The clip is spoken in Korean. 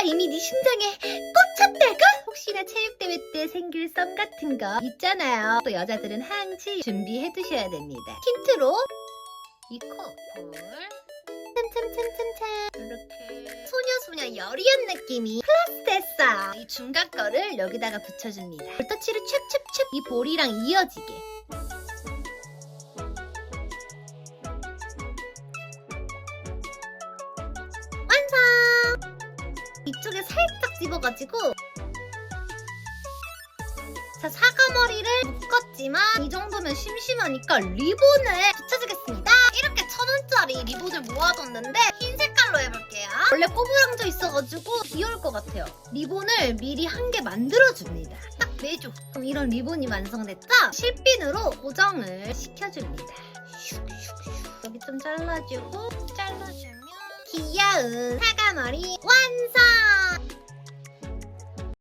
내가 이미 네 심장에 꽂혔다고? 혹시나 체육대회 때 생길 썸 같은 거 있잖아요. 또 여자들은 항시 준비해 두셔야 됩니다. 힌트로 이 커플 참참참참참 이렇게 소녀소녀 여리한 느낌이 플러스 됐어요. 이 중간 거를 여기다가 붙여줍니다. 볼터치를 찹찹찹 이 볼이랑 이어지게 이쪽에 살짝 집어가지고 자 사과머리를 묶었지만 이 정도면 심심하니까 리본을 붙여주겠습니다. 이렇게 천원짜리 리본을 모아뒀는데 흰 색깔로 해볼게요. 원래 꼬부랑져 있어가지고 귀여울 것 같아요. 리본을 미리 한 개 만들어줍니다. 딱 매주 그럼 이런 리본이 완성됐죠? 실핀으로 고정을 시켜줍니다. 슉슉슉. 여기 좀 잘라주고 잘라주면 귀여운 사과머리